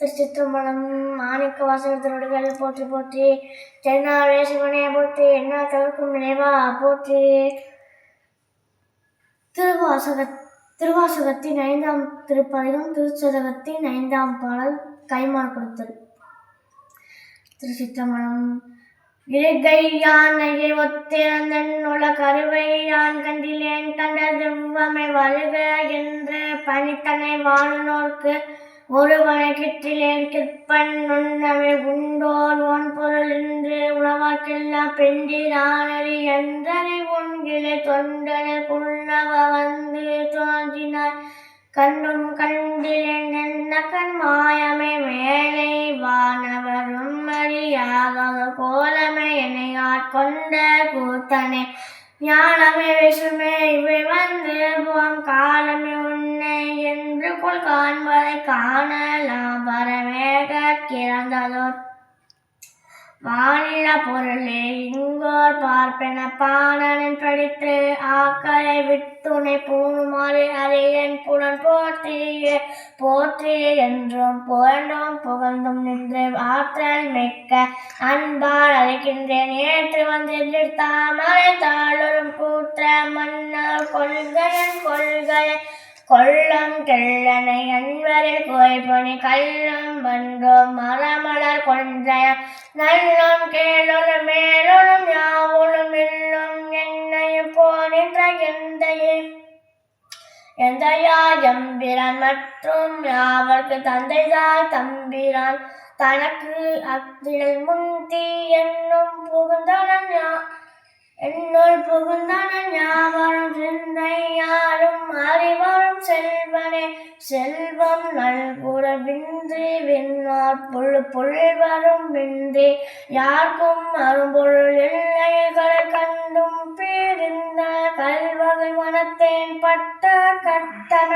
திருச்சிற்றம்பலம் மாணிக்க வாசகத்தினுடைய போற்றி போற்றி. தென்னாடே போற்றி என்ன தவிர்க்கும் நினைவா போற்றி. திருவாசக திருவாசகத்தின் ஐந்தாம் திருப்பதிகம் திருச்சதகத்தின் ஐந்தாம் பாடல் கைமாறு கொடுத்தல். திருச்சிற்றம்பலம். இருகையானையை ஒத்திறந்தன் உல கருவையான் கண்டிலேன் கண்ட திவ்வமை வருக என்று பணித்தனை வாழுனோர்க்கு ஒருவனை கிட்டிலேன் கிற்பன் நுண்ணவை உண்டோர் ஒன் பொருள் என்று உணவாக்கெல்லாம் பெண்டிரானறி என்றறி உண்கிலே தொண்டனை குள்ளவ வந்து தோன்றினார் கண்ணும் கண்டிலேன் என்ன கண் மாயமே மேலை வானவரும் அறியாத கோலமே என்னை ஆட்கொண்ட கூத்தனை. ஞானமே விஷமே இவை என்று காண்பதை காணலாம். பரமேக கிறந்ததோர் மாநில பொருளே இங்கோர் பார்ப்பென பாணனின் படித்து ஆக்களை விட்டுனை பூணுமாறு அரியன் புலன் போற்றிய போற்றிய என்றும் புகழ்ந்தும் புகழ்ந்தும் நின்று ஆற்றல் மிக்க அன்பால் அழைக்கின்றேன். ஏற்று வந்து தாமரை தாளரும் கூற்ற மன்னர் கொள்கையன் கொள்கையை கொள்ளம் கெள்ளனை அன்பரில் கோய்பொனி கள்ளம் வந்தோம். மரமலர் கொன்றைய நல்லம் கேளொரு மேலொரும் யாவொரும் இல்லும் என்னையும் போனின்ற எந்தையே. எந்தையா எம்பிரான் மற்றும் யாவர்க்கு தந்தைதாய் தம்பிரான். தனக்கு அத்திரல் முந்தி என்னும் புகுந்தனன் என்னுள் புகுந்த செல்வம் நல்குறவின்றி விண்ணார் புல் புல்வரும் வின்றி யாருக்கும் அரும்பொருள் எல்லைகளை கண்டும் பிரிந்த கல்வகை மனத்தேன் பட்ட கட்டண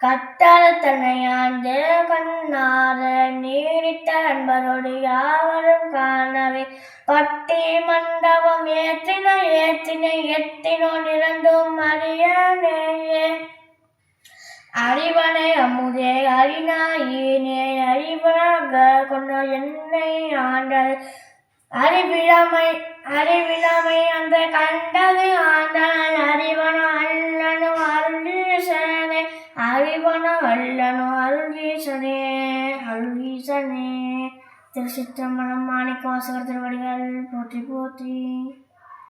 கட்டள தன்னையாண்டு கண்ணார நீடித்த நண்பரோடு யாவரும் காணவே. பட்டி மண்டபம் ஏற்றின ஏற்றின எத்தினோ நிறந்தும் அறியனேயே அமுதே அறிநாயினே அறிவனாக கொண்ட என்னை ஆண்டது. அறிவிழமை அறிவிழமை அந்த கண்டது ஆண்டான் அறிவன அல்லனு அருளீசனே அறிவன அல்லனு அருளீசனே அருளீசனே. திருச்சிற்றம்பலம் மாணிக்க வாசகர் திருவடிகள் போற்றி போற்றி.